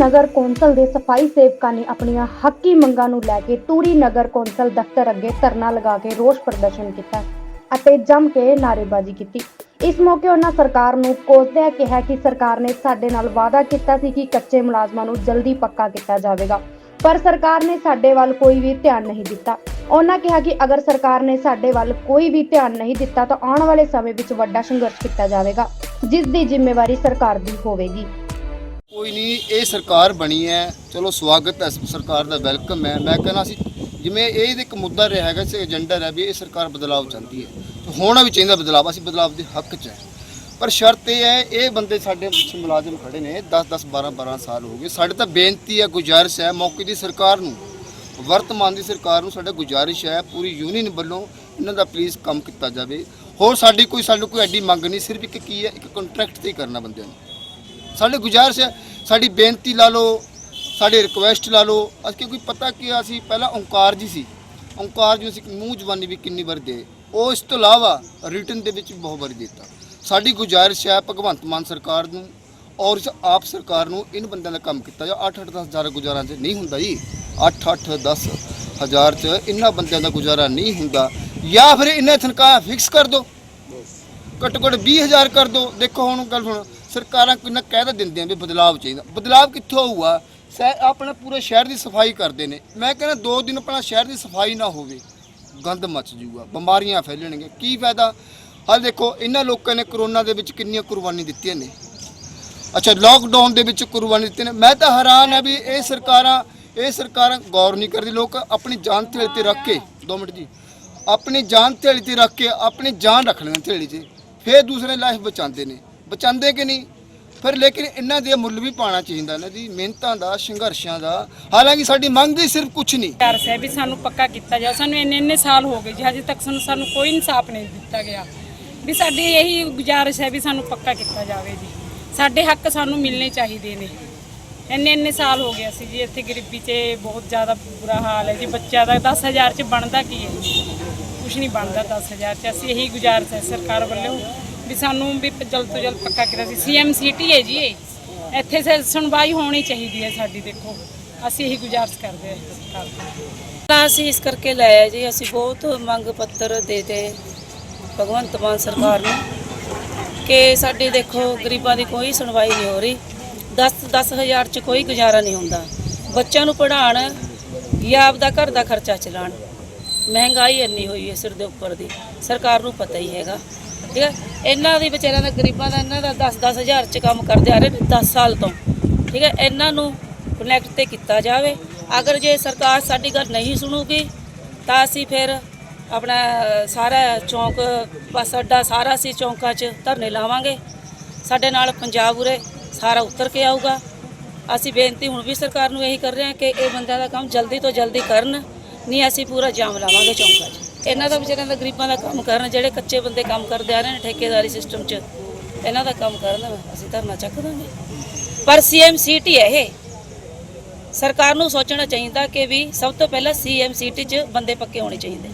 ਨਗਰ council ਦੇ ਸਫ਼ਾਈ ਸੇਵਕਾਂ ਨੇ ਆਪਣੀਆਂ ਹੱਕੀ ਮੰਗਾਂ ਨੂੰ ਲੈ ਕੇ ਤੂਰੀ ਨਗਰ ਕੌਂਸਲ ਦਫ਼ਤਰ ਅੱਗੇ ਧਰਨਾ ਲਗਾ ਕੇ ਰੋਸ ਪ੍ਰਦਰਸ਼ਨ ਕੀਤਾ ਅਤੇ ਜੰਮ ਕੇ ਨਾਅਰੇਬਾਜ਼ੀ ਕੀਤੀ। ਇਸ ਮੌਕੇ ਉਹਨਾਂ ਸਰਕਾਰ ਨੂੰ ਕੋਸਦਿਆਂ ਕਿਹਾ ਕਿ ਸਰਕਾਰ ਨੇ ਸਾਡੇ ਨਾਲ ਵਾਅਦਾ ਕੀਤਾ ਸੀ ਕਿ ਕੱਚੇ ਮੁਲਾਜ਼ਮਾਂ ਨੂੰ ਜਲਦੀ ਪੱਕਾ ਕੀਤਾ ਜਾਵੇਗਾ, ਪਰ ਸਰਕਾਰ ਨੇ ਸਾਡੇ ਵੱਲ ਕੋਈ ਵੀ ਧਿਆਨ ਨਹੀਂ ਦਿੱਤਾ। ਉਹਨਾਂ ਕਿਹਾ ਕਿ ਅਗਰ ਸਰਕਾਰ ਨੇ ਸਾਡੇ ਵੱਲ ਕੋਈ ਵੀ ਧਿਆਨ ਨਹੀਂ ਦਿੱਤਾ ਤਾਂ ਆਉਣ ਵਾਲੇ ਸਮੇਂ ਵਿੱਚ ਵੱਡਾ ਸੰਘਰਸ਼ ਕੀਤਾ ਜਾਵੇਗਾ, ਜਿਸ ਦੀ ਜ਼ਿੰਮੇਵਾਰੀ ਸਰਕਾਰ ਦੀ ਹੋਵੇਗੀ। ਕੋਈ ਨਹੀਂ ਇਹ ਸਰਕਾਰ ਬਣੀ ਹੈ। ਚਲੋ, ਸਵਾਗਤ ਹੈ ਸਰਕਾਰ ਦਾ, ਵੈਲਕਮ ਹੈ। ਮੈਂ ਕਹਿੰਦਾ ਸੀ, ਜਿਵੇਂ ਇਹ ਇੱਕ ਮੁੱਦਾ ਰਿਹਾ ਹੈਗਾ ਸੀ ਏਜੰਡਾ ਹੈ ਵੀ ਇਹ ਸਰਕਾਰ ਬਦਲਾਅ ਚਾਹੁੰਦੀ ਹੈ। ਤੇ ਹੋਣਾ ਵੀ ਚਾਹੀਦਾ ਬਦਲਾਅ ਅਸੀਂ ਬਦਲਾਅ ਦੇ ਹੱਕ 'ਚ ਹੈ। ਪਰ ਸ਼ਰਤ ਇਹ ਹੈ, ਇਹ ਬੰਦੇ ਸਾਡੇ ਪਿੱਛੇ ਮੁਲਾਜ਼ਮ ਖੜੇ ਨੇ 10 10 12 12 ਸਾਲ ਹੋ ਗਏ। ਸਾਡੇ ਤਾਂ ਬੇਨਤੀ ਹੈ, ਗੁਜ਼ਾਰਿਸ਼ ਹੈ ਮੌਕੇ ਦੀ ਸਰਕਾਰ ਨੂੰ। ਵਰਤਮਾਨ ਦੀ ਸਰਕਾਰ ਨੂੰ ਸਾਡਾ ਗੁਜ਼ਾਰਿਸ਼ ਹੈ, ਪੂਰੀ ਯੂਨੀਅਨ ਵੱਲੋਂ ਇਹਨਾਂ ਦਾ ਪਲੀਜ਼ ਕੰਮ ਕੀਤਾ ਜਾਵੇ। ਹੋਰ ਸਾਡੀ ਕੋਈ, ਸਾਨੂੰ ਕੋਈ ਐਡੀ ਮੰਗ ਨਹੀਂ, ਸਿਰਫ ਇੱਕ ਕੀ ਹੈ, ਇੱਕ ਕੰਟਰੈਕਟ ਤੇ ਹੀ ਕਰਨਾ ਬੰਦਿਆਂ ਨੂੰ। ਸਾਡੇ ਗੁਜ਼ਾਰਿਸ਼ ਹੈ ਸਾਡੀ ਬੇਨਤੀ ਲਾ ਲਓ ਸਾਡੇ ਰਿਕੁਐਸਟ ਲਾ ਲਓ। ਅਸੀਂ ਕਿਉਂਕਿ ਪਤਾ ਕੀ ਆ, ਅਸੀਂ ਪਹਿਲਾਂ ਓਂਕਾਰ ਜੀ ਸੀ। ਓਂਕਾਰ ਜੀ ਨੂੰ ਅਸੀਂ ਮੂੰਹ ਜ਼ਬਾਨੀ ਵੀ ਕਿੰਨੀ ਵਾਰ ਦੇ। ਉਹ ਇਸ ਤੋਂ ਇਲਾਵਾ ਰਿਟਨ ਦੇ ਵਿੱਚ ਵੀ ਬਹੁਤ ਵਾਰੀ ਦਿੱਤਾ। ਸਾਡੀ ਗੁਜ਼ਾਰਿਸ਼ ਹੈ ਭਗਵੰਤ ਮਾਨ ਸਰਕਾਰ ਨੂੰ ਔਰ ਆਪ ਸਰਕਾਰ ਨੂੰ ਇਨ ਬੰਦਿਆਂ ਦਾ ਕੰਮ ਕੀਤਾ ਜਾ। 8 8 10 ਹਜ਼ਾਰ ਗੁਜ਼ਾਰਾਂ 'ਚ ਨਹੀਂ ਹੁੰਦਾ ਜੀ। 8 8 10 ਹਜ਼ਾਰ 'ਚ ਇਹਨਾਂ ਬੰਦਿਆਂ ਦਾ ਗੁਜ਼ਾਰਾ ਨਹੀਂ ਹੁੰਦਾ। ਜਾਂ ਫਿਰ ਇਹਨਾਂ ਦੀ ਤਨਖਾਹ ਫਿਕਸ ਕਰ ਦਿਓ ਘੱਟੋ ਘੱਟ 20000 ਕਰ ਦਿਓ ਦੇਖੋ ਹੁਣ ਗੱਲ ਹੁਣ ਸਰਕਾਰਾਂ ਕਿੰਨਾ ਕਹਿ ਤਾਂ ਦਿੰਦੀਆਂ ਵੀ ਬਦਲਾਅ ਚਾਹੀਦਾ। ਬਦਲਾਅ ਕਿੱਥੋਂ ਹੋਊਗਾ ਸੈ ਆਪਣਾ ਪੂਰੇ ਸ਼ਹਿਰ ਦੀ ਸਫ਼ਾਈ ਕਰਦੇ ਨੇ। ਮੈਂ ਕਹਿੰਦਾ ਦੋ ਦਿਨ ਆਪਣਾ ਸ਼ਹਿਰ ਦੀ ਸਫ਼ਾਈ ਨਾ ਹੋਵੇ, ਗੰਦ ਮਚ ਜੂਗਾ ਬਿਮਾਰੀਆਂ ਫੈਲਣਗੀਆਂ। ਕੀ ਫਾਇਦਾ? ਹਾਲ ਦੇਖੋ, ਇਹਨਾਂ ਲੋਕਾਂ ਨੇ ਕਰੋਨਾ ਦੇ ਵਿੱਚ ਕਿੰਨੀਆਂ ਕੁਰਬਾਨੀ ਦਿੱਤੀਆਂ ਨੇ। ਅੱਛਾ ਲਾਕਡਾਊਨ ਦੇ ਵਿੱਚ ਕੁਰਬਾਨੀ ਦਿੱਤੀ ਨੇ। ਮੈਂ ਤਾਂ ਹੈਰਾਨ ਆ ਵੀ ਇਹ ਸਰਕਾਰਾਂ ਇਹ ਸਰਕਾਰਾਂ ਗੌਰ ਨਹੀਂ ਕਰਦੀ। ਲੋਕ ਆਪਣੀ ਜਾਨ ਥੇਲੇ ਤੇ ਰੱਖ ਕੇ 2 ਮਿੰਟ ਜੀ। ਆਪਣੀ ਜਾਨ ਥੇਲੇ ਤੇ ਰੱਖ ਕੇ ਆਪਣੀ ਜਾਨ ਰੱਖ ਲੈਂਦੇ ਥੇਲੇ 'ਚ। ਫਿਰ ਦੂਸਰੇ ਲਾਈਫ ਬਚਾਉਂਦੇ ਨੇ। ਬਚਾਉਂਦੇ ਕਿ ਨਹੀਂ? ਫਿਰ ਲੇਕਿਨ ਇਹਨਾਂ ਦੇ ਮੁੱਲ ਵੀ ਪਾਣਾ ਚਾਹੀਦਾ ਨਾ ਜੀ, ਮਿਹਨਤਾਂ ਦਾ, ਸੰਘਰਸ਼ਾਂ ਦਾ। ਹਾਲਾਂਕਿ ਸਾਡੀ ਮੰਗ ਹੀ ਸਿਰਫ ਕੁਝ ਨਹੀਂ। ਡਰ ਹੈ ਵੀ ਸਾਨੂੰ ਪੱਕਾ ਕੀਤਾ ਜਾ ਸਾਨੂੰ ਇੰਨੇ ਇੰਨੇ ਸਾਲ ਹੋ ਗਏ ਜੀ, ਹਜੇ ਤੱਕ ਸਾਨੂੰ ਸਾਨੂੰ ਕੋਈ ਇਨਸਾਫ ਨਹੀਂ ਦਿੱਤਾ ਗਿਆ। ਵੀ ਸਾਡੀ ਇਹੀ ਗੁਜ਼ਾਰਿਸ਼ ਹੈ ਵੀ ਸਾਨੂੰ ਪੱਕਾ ਕੀਤਾ ਜਾਵੇ ਜੀ। ਸਾਡੇ ਹੱਕ ਸਾਨੂੰ ਮਿਲਣੇ ਚਾਹੀਦੇ ਨੇ। ਇੰਨੇ ਇੰਨੇ ਸਾਲ ਹੋ ਗਏ ਅਸੀਂ ਜੀ, ਇੱਥੇ ਗਰੀਬੀ 'ਚ ਬਹੁਤ ਜ਼ਿਆਦਾ ਬੁਰਾ ਹਾਲ ਹੈ ਜੀ। ਬੱਚਿਆਂ ਦਾ 10000 'ਚ ਬਣਦਾ ਕੀ ਹੈ? ਕੁਝ ਨਹੀਂ ਬਣਦਾ 10000 'ਚ। ਅਸੀਂ ਇਹੀ ਗੁਜ਼ਾਰਿਸ਼ ਹੈ ਸਰਕਾਰ ਵੱਲੋਂ ਵੀ ਸਾਨੂੰ ਵੀ ਜਲਦ ਤੋਂ ਜਲਦ ਪੱਕਾ ਕੀਤਾ ਸੀ। ਸੀਐਮ ਸਿਟੀ ਹੈ ਜੀ ਇਹ। ਇੱਥੇ ਸੇ ਸੁਣਵਾਈ ਹੋਣੀ ਚਾਹੀਦੀ ਹੈ ਸਾਡੀ, ਦੇਖੋ। ਅਸੀਂ ਇਹੀ ਗੁਜ਼ਾਰਿਸ਼ ਕਰਦੇ ਹਾਂ ਸਰਕਾਰ ਤੋਂ। ਅਸੀਂ ਇਸ ਕਰਕੇ ਲਾਇਆ ਜੀ, ਅਸੀਂ ਬਹੁਤ ਮੰਗ ਪੱਤਰ ਦੇ ਤੇ ਭਗਵੰਤ ਮਾਨ ਸਰਕਾਰ ਨੂੰ ਕਿ ਸਾਡੀ, ਦੇਖੋ, ਗਰੀਬਾਂ ਦੀ ਕੋਈ ਸੁਣਵਾਈ ਨਹੀਂ ਹੋ ਰਹੀ। 10 10000 ਚ ਕੋਈ ਗੁਜ਼ਾਰਾ ਨਹੀਂ ਹੁੰਦਾ। ਬੱਚਿਆਂ ਨੂੰ ਪੜ੍ਹਾਉਣ ਜਾਂ ਆਪਦਾ ਘਰ ਦਾ ਖਰਚਾ ਚਲਾਉਣ। ਮਹਿੰਗਾਈ ਇੰਨੀ ਹੋਈ ਹੈ ਸਿਰ ਦੇ ਉੱਪਰ ਦੀ। ਸਰਕਾਰ ਨੂੰ ਪਤਾ ਹੀ ਹੈਗਾ। ਠੀਕ ਹੈ? ਇਹਨਾਂ ਦੀ ਵਿਚਾਰਿਆਂ ਦਾ ਗਰੀਬਾਂ ਦਾ ਇਹਨਾਂ ਦਾ 10 ਹਜ਼ਾਰ ਚ ਕੰਮ ਕਰਦੇ ਆ ਰਹੇ ਨੇ 10 ਸਾਲ ਤੋਂ। ਠੀਕ ਹੈ? ਇਹਨਾਂ ਨੂੰ ਕਨੈਕਟ ਤੇ ਕੀਤਾ ਜਾਵੇ। ਅਗਰ ਜੇ ਸਰਕਾਰ ਸਾਡੀ ਗੱਲ ਨਹੀਂ ਸੁਣੂਗੀ, ਤਾਂ ਅਸੀਂ ਫਿਰ ਆਪਣਾ ਸਾਰਾ ਚੌਂਕ, ਬੱਸ ਅੱਡਾ ਸਾਰਾ ਅਸੀਂ ਚੌਂਕਾਂ 'ਚ ਧਰਨੇ ਲਾਵਾਂਗੇ। ਸਾਡੇ ਨਾਲ ਪੰਜਾਬ ਉਰੇ ਸਾਰਾ ਉਤਰ ਕੇ ਆਊਗਾ। ਅਸੀਂ ਬੇਨਤੀ ਹੁਣ ਵੀ ਸਰਕਾਰ ਨੂੰ ਇਹੀ ਕਰ ਰਹੇ ਹਾਂ ਕਿ ਇਹ ਬੰਦਿਆਂ ਦਾ ਕੰਮ ਜਲਦੀ ਤੋਂ ਜਲਦੀ ਕਰਨ, ਨਹੀਂ ਅਸੀਂ ਪੂਰਾ ਜਾਮ ਲਾਵਾਂਗੇ ਚੌਂਕਾਂ 'ਚ। ਇਹਨਾਂ ਦਾ ਵਿਚਾਰਿਆਂ ਦਾ ਗਰੀਬਾਂ ਦਾ ਕੰਮ ਕਰਨ, ਜਿਹੜੇ ਕੱਚੇ ਬੰਦੇ ਕੰਮ ਕਰਦੇ ਆ ਰਹੇ ਨੇ ਠੇਕੇਦਾਰੀ ਸਿਸਟਮ 'ਚ ਇਹਨਾਂ ਦਾ ਕੰਮ ਕਰਨ, ਅਸੀਂ ਧਰਨਾ ਚੱਕ ਦਾਂਗੇ। ਪਰ ਸੀਐਮ ਸਿਟੀ ਹੈ ਇਹ। ਸਰਕਾਰ ਨੂੰ ਸੋਚਣਾ ਚਾਹੀਦਾ ਕਿ ਵੀ ਸਭ ਤੋਂ ਪਹਿਲਾਂ ਸੀਐਮ ਸਿਟੀ 'ਚ ਬੰਦੇ ਪੱਕੇ ਹੋਣੇ ਚਾਹੀਦੇ